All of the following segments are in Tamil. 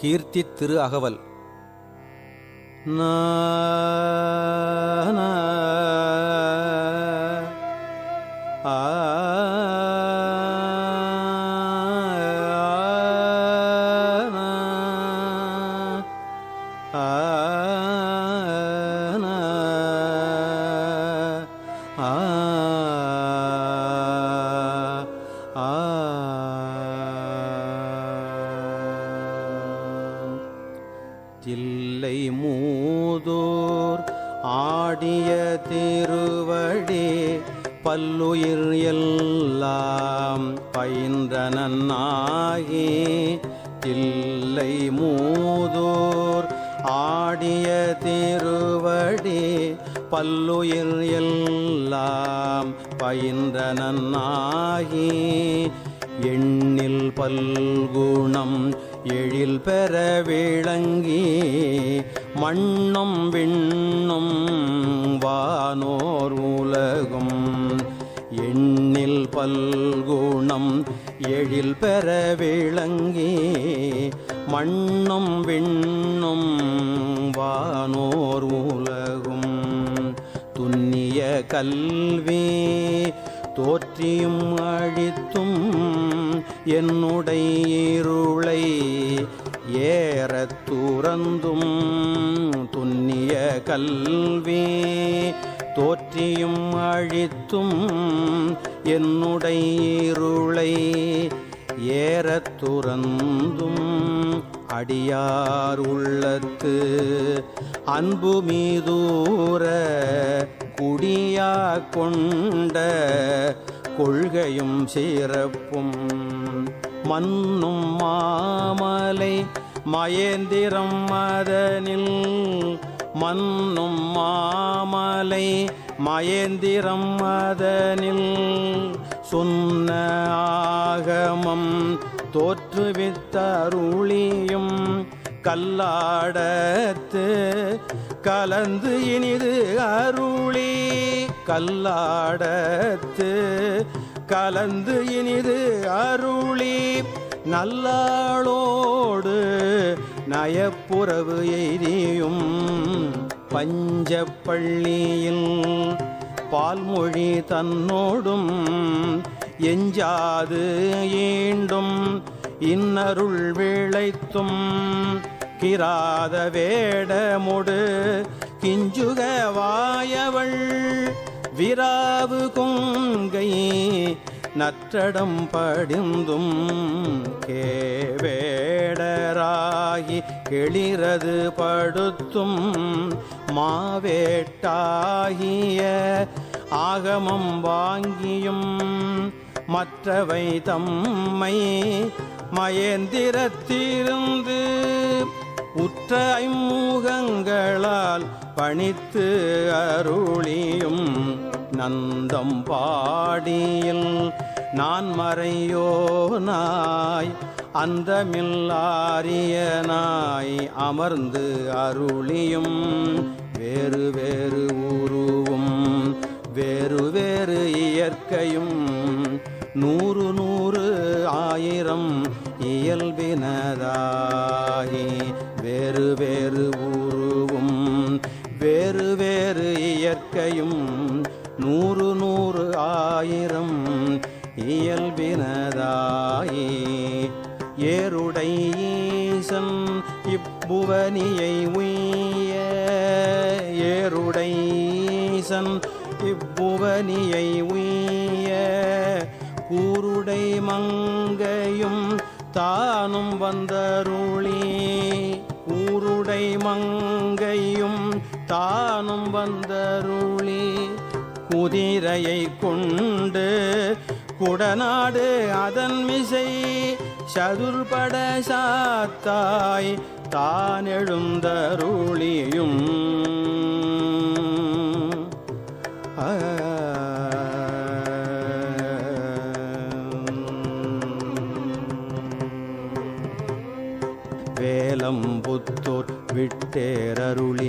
கீர்த்தி திரு அகவல். நா, பல்லுயிர் எல்லாம் பயின்றனாகி தில்லை மூதூர் ஆடிய திருவடி பல்லுயிர் எல்லாம் பயின்றனாகி எண்ணில் பல்குணம் எழில் பெற விளங்கி மண்ணும் விண்ணும் வானோர் உலகும் பல்குணம் எழில் பெற விளங்கி மண்ணும் விண்ணும் வானோர் உலகும். துன்னிய கல்வி தோற்றியும் அழித்தும் என்னுடைய இருளை ஏற துறந்தும். துன்னிய கல்வி தோற்றியும் அழித்தும் என்னுடைய இருளை ஏறத் துறந்தும் அடியார் உள்ளத்து அன்பு மீதூர குடியா கொண்ட கொள்கையும் சிறப்பும் மண்ணும் மாமலை மயந்திரம் மதனில் மன்னும் மாமலை மயந்திரம் மதனில் சொன்ன ஆகமம் தோற்றுவித்தருளியும் கல்லாடத்து கலந்து இனிது அருளி கல்லாடத்து கலந்து இனிது அருளி நல்லாளோடு நயப்புறவு எய்தியும் பஞ்சப்பள்ளியில் பால்மொழி தன்னோடும் எஞ்சாது ஈண்டும் இன்னருள் விளைத்தும் கிராத வேடமுடு கிஞ்சுக வாயவள் விராவு கொங்கை நற்றடம் படிந்தும் கேவேடராகி கிளிரது படுத்தும் மாவேட்டாகிய ஆகமம் வாங்கியும் மற்றவை தம்மை மயந்திரத்திருந்து உற்ற ஐமுகங்களால் பணித்து அருளியும் நந்தம் பாடியில் நான் மறையோனாய் அந்தமில்லாரியனாய் அமர்ந்து அருளியும். வேறு வேறு உருவும் வேறு வேறு இயற்கையும். நூறு நூறு ஆயிரம் இயல்பினதாகி வேறு வேறு கூருடை மங்கையும் தானும் வந்தருளி. கூருடை மங்கையும் தானும் வந்தருளி. குதிரையை கொண்டு குடநாடு அதன் மிசை சதுர்பட சாத்தாய் தான் எழுந்தருளியும் தேரருளி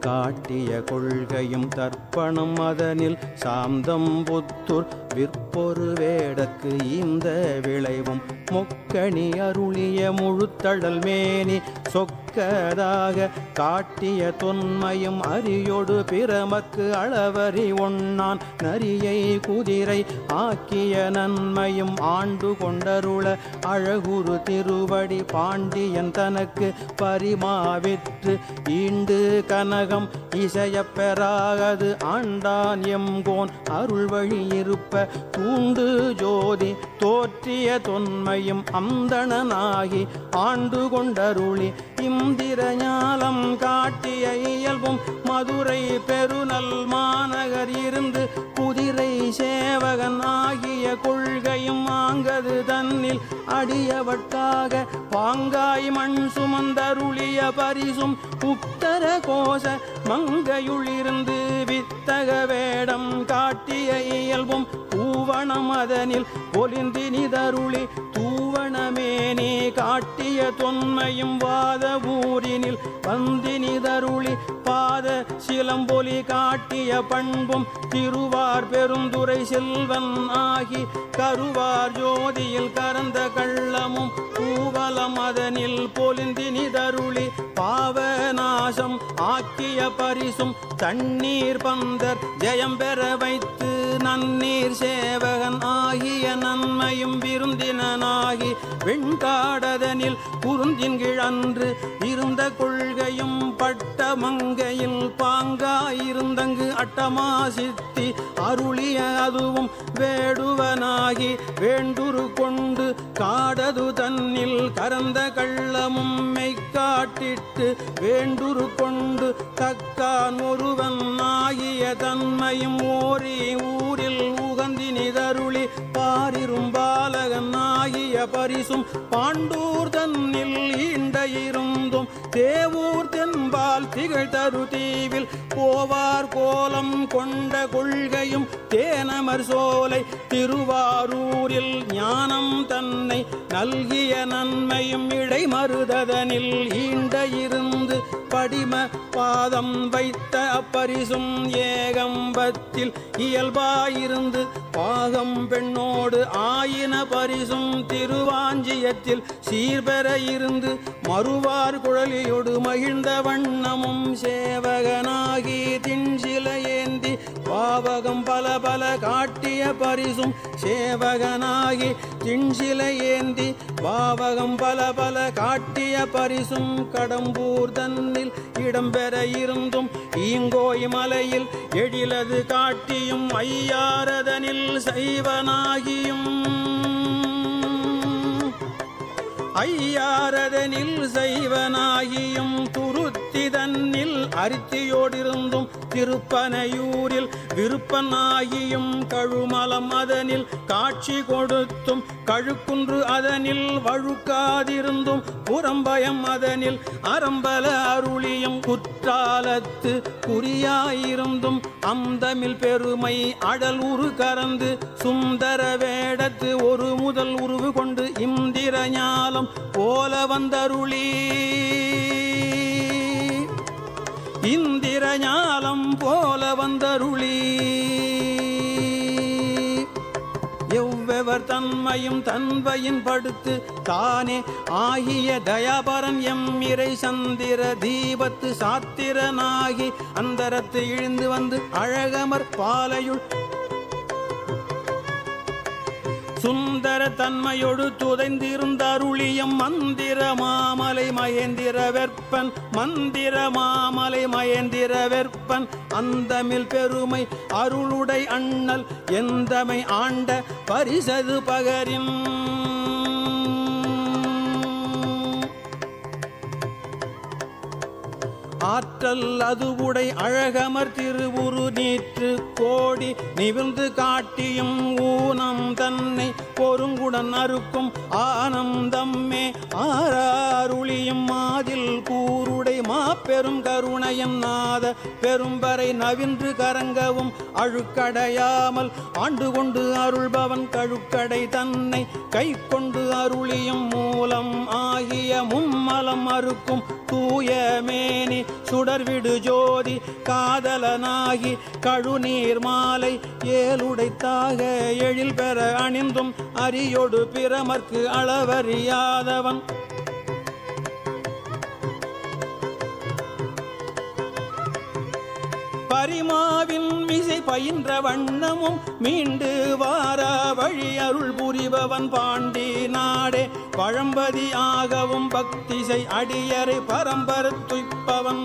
காட்டிய கொள்கையும் தர்ப்பணம் அதனில் சாந்தம் புத்தூர் விற்பொரு வேடக்கு இந்த விளைவும் மொக்கணி அருளிய முழுத்தழல் மேனி சொக்கதாக காட்டிய தொன்மையும் அரியோடு பிரமக்கு அளவறி ஒன்னான் நரியை குதிரை ஆக்கிய நன்மையும் ஆண்டு கொண்டருள அழகுரு திருவடி பாண்டியன் தனக்கு பரிமாவிற்று ஈண்டு கனக உலகம் இசையப்பெறாகது ஆண்டான் எம்கோன் அருள் வழி இருப்ப. தூண்டு ஜோதி தோற்றிய தொன்மையும் அந்தணனாகி ஆண்டு கொண்டருளி. இந்திர ஞாலம் காட்டிய இயல்பும் மதுரை பெருநல் மாநகர் இருந்து குதிரை சேவகன் ஆகிய கொள்கை தன்னில் அடியவட்காக பாங்காய் மண் சுமந்தருளிய பரிசும் உத்தர கோஷ மங்கையுளிருந்து வித்தக வேடம் காட்டிய இயல்பும் பூவணம் அதனில் பொலிந்தினிதருளி தூ காரணமே நீ காட்டிய தொன்மையும் வாத ஊரினில் வந்தினிதருளி பாத சிலம்பொலி காட்டிய பண்பும் திருவார் பெருந்துரை செல்வன் ஆகி கருவார் ஜோதியில் கரந்த கள்ளமும் பூவலம் அதனில் பொலிந்தினிதருளி பாவநாசம் ஆக்கிய பரிசும் தண்ணீர் பந்தர் ஜெயம் பெற வைத்து நன்னீர் சேவகன் ஆகிய நன்மையும் விருந்தினனாகி வெண்காடதனில் குருந்தின் கிழன்று இருந்த கொள்கையும் பட்ட மங்கையில் பாங்காயிருந்தங்கு அட்டமா சித்தி அருளிய அதுவும் வேடுவனாகி வேண்டுரு கொண்டு காடது தன்னில் கரந்த கள்ளமும் மெய்க்காட்டிட்டு வேண்டுரு கொண்டு தக்கான் ஒருவன் ஆகிய தன்மையும் ஓரி ஊ பரிசும் பாண்டூர் தன்னில் ஈண்ட இருந்தும் தேவூர் தென்பால் திகழ் தரு தீவில் போவார் கோலம் கொண்ட கொள்கையும் தேனமர் சோலை திருவாரூரில் ஞானம் தன்னை நல்கிய நன்மையும் இடை இடைமருததனில் ஈண்ட இருந்து படிம பாதம் வைத்த அப்பரிசும் ஏகம்பத்தில் இயல்பாயிருந்து பாகம் பெண்ணோடு ஆயின பரிசும் திருவாஞ்சியத்தில் சீர்பெற இருந்து மறுவார் குழலியோடு மகிழ்ந்த வண்ணமும் சேவகனாகி தின்சில ஏந்தி பாவகம் பல பல காட்டிய பரிசும் சேவகனாகி தின்சில ஏந்தி பாவகம் பல பல காட்டிய பரிசும் கடம்பூர் தன்னில் இடம்பெற இருந்தும் ஈங்கோய் மலையில் எழிலது காட்டியும் ஐயாரதனில் சைவனாகியும். ஐயாரதனில் செய்வனாகியும் அரித்தியோடிருந்தும் திருப்பனையூரில் விருப்பனாகியும் கழுமலம் அதனில் காட்சி கொடுத்தும் கழுக்குன்று அதனில் வழுக்காதிருந்தும் புறம்பயம் அதனில் அரம்பல அருளியும் குற்றாலத்து குறியாயிருந்தும் அந்தமில் பெருமை அடல் உரு கறந்து சுந்தர வேடத்து ஒரு முதல் உருவு கொண்டு இந்திர ஞாலம் போல வந்தருளி இந்திர ஞாலம் போல வந்தருளி. எவ்வெவர் தன்மையும் தன்வையின் படுத்து தானே ஆகிய தயாபரன் எம் இறை சந்திர தீபத்து சாத்திரனாகி அந்தரத்து இழுந்து வந்து அழகமர் பாலையுள் சுந்தர தன்மையொடு துதைந்திருந்தருளியம் மந்திர மாமலை மகேந்திர வெற்பன் மந்திர மாமலை மகேந்திர வெற்பன். அந்தமில் பெருமை அருளுடை அண்ணல் எந்தமை ஆண்ட பரிசது பகரின் ஆற்றல் அது உடை அழகமர் திருவுரு நீற்று கோடி நிவிர்ந்து காட்டியும் ஊனம் தன்னை பொருங்குடன் அறுக்கும் ஆனந்தம்மே ஆறாருளியும் மாதில் பெரும் மாபெரும் கருணையம் நாத பெரும்பறை நவின்று கரங்கவும் அழுக்கடையாமல் ஆண்டு கொண்டு அருள்பவன் கழுக்கடை தன்னை கை கொண்டு அருளியும் மூலம் ஆகிய மும்மலம் அறுக்கும் தூய மேனி சுடர்விடு ஜோதி காதலனாகி கழுநீர் மாலை ஏலுடைத்தாக எழில் பெற அணிந்தும் அரியொடு பிரமர்க்கு அளவறியாதவன். பரிமாவின் மிசை பயின்ற வண்ணமும் மீண்டு வாரா வழி அருள் புரிபவன் பாண்டி நாடே. பழம்பதி ஆகவும் பக்திசை அடியரை பரம்பர துய்ப்பவன்.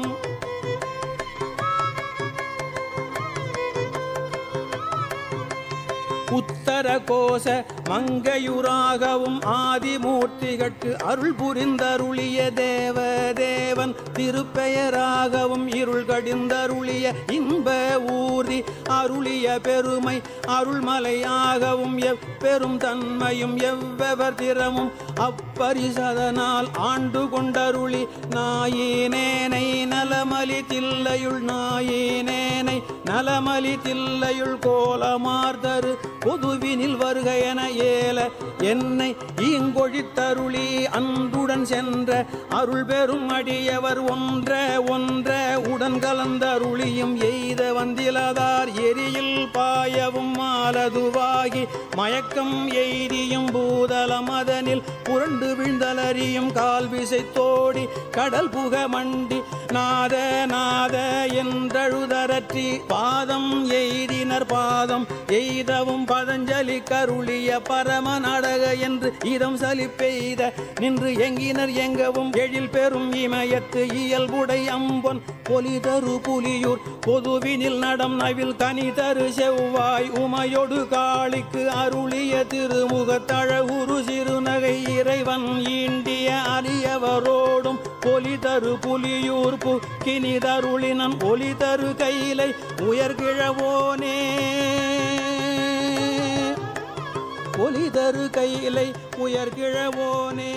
உத்தர கோஷ மங்கையுராகவும் ஆதிமூர்த்திகட்டு அருள் புரிந்தருளிய தேவ தேவன் திருப்பெயராகவும் இருள் கடிந்தருளிய இன்ப ஊர்தி அருளிய பெருமை அருள்மலையாகவும் எப்பெரும் தன்மையும் எவ்வெவர் திறமும் அப்பரிசதனால் ஆண்டு கொண்டருளி நாயினேனை நலமலி தில்லையுள் நாயினேனை நலமலி தில்லையுள் கோலமார்தரு பொதுவினில் வருக என ஏல என்னை ஈங்கொழித்தருளி அன்புடன் சென்ற அருள் பெரும் அடியவர் ஒன்ற ஒன்ற உடன் கலந்தருளியும் எய்த வந்திலதார் எரியில் பாயவும் மாலதுவாகி மயக்கம் எய்தியும் பூதல மதனில் புரண்டு விழுந்தலறியும் கால்விசை தோடி கடல் புக மண்டி நாத நாத என்றழுதரற்றி பாதம் எய்தினர் பாதம். எய்தவும் பதஞ்சலி கருளிய பரம நாடக என்று இதம் சலி பெய்த நின்று எங்கினர் எங்கவும் எழில் பெறும் இமயத்து இயல்புடை அம்பொன் பொலிதரு புலியூர். பொதுவினில் நடம் நவில் கனிதரு செவ்வாய் உமையொடு காளிக்கு அருளிய திருமுகத்தழகுரு சிறுநகை இறைவன் ஈண்டிய அரியவரோடும் பொலிதரு புலியூர் உழைப்பு கினிதருளினன் ஒளி தரு கையிலை உயர்கிழவோனே. ஒளி தரு கையிலை உயர்கிழவோனே.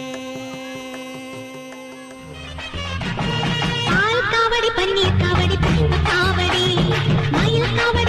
காவடி பன்னீர் காவடி காவடி மயில் காவடி.